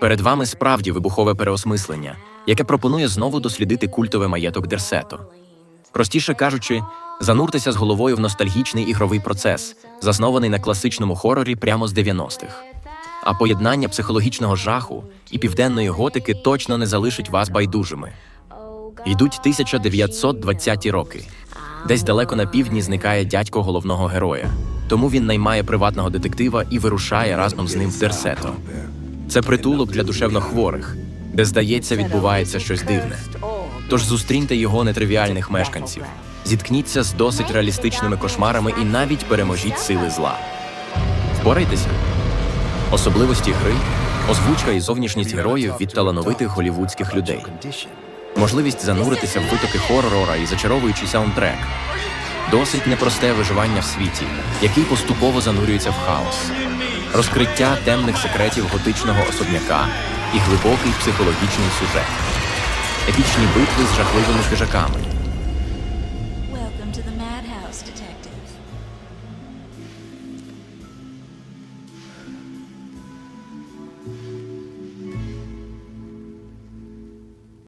Перед вами справді вибухове переосмислення, яке пропонує знову дослідити культовий маєток Дерсето. Простіше кажучи, зануртеся з головою в ностальгічний ігровий процес, заснований на класичному хорорі прямо з 90-х. А поєднання психологічного жаху і південної готики точно не залишить вас байдужими. Йдуть 1920-ті роки. Десь далеко на півдні зникає дядько головного героя. Тому він наймає приватного детектива і вирушає разом з ним в Дерсето. Це притулок для душевнохворих, де, здається, відбувається щось дивне. Тож зустріньте його нетривіальних мешканців, зіткніться з досить реалістичними кошмарами і навіть переможіть сили зла. Впорайтеся. Особливості гри, озвучка і зовнішність героїв від талановитих голівудських людей. Можливість зануритися в витоки хорора і зачаровуючий саундтрек. Досить непросте виживання в світі, який поступово занурюється в хаос розкриття темних секретів готичного особняка і глибокий психологічний сюжет, епічні битви з жахливими хижаками.